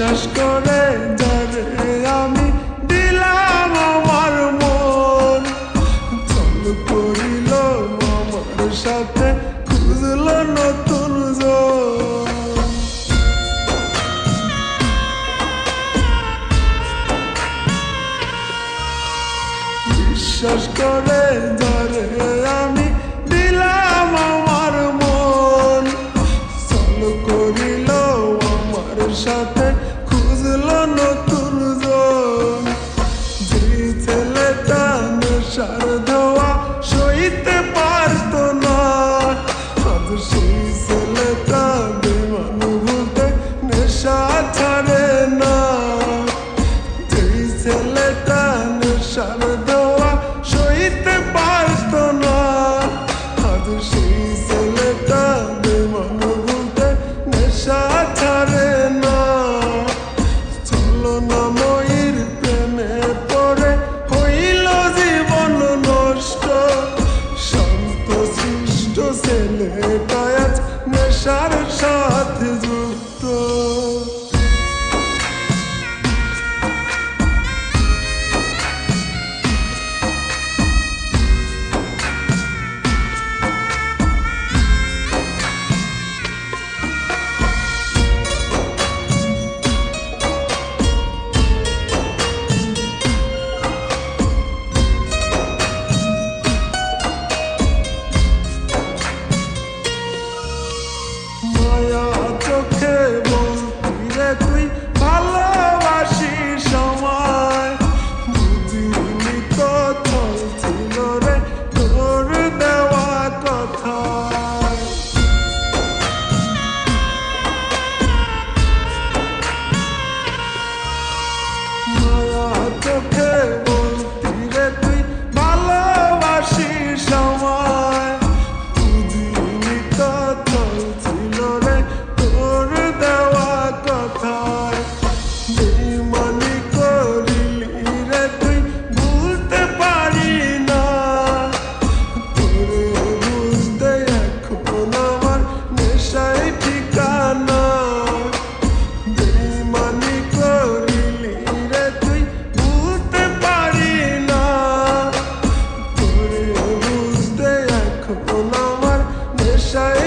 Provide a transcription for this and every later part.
বিশ্বাস করে, যারে আমি দিলাম আমার মন। চালু করিল আমার সাথে, খুঁজল নতুন বিশ্বাস করে ধরে আমি নেশার ধোয়া সইতে পারতো না। আজ সেই ছেলেটা বেমান ভুলতে নেশা ছাড়ে না। যেই ছেলেটা নেশার দেওয়া সইতে পারত না। আজ সেই ছেলেটা বেমান বলতে নেশা ছাড়ে না। চলো না shot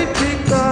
pick up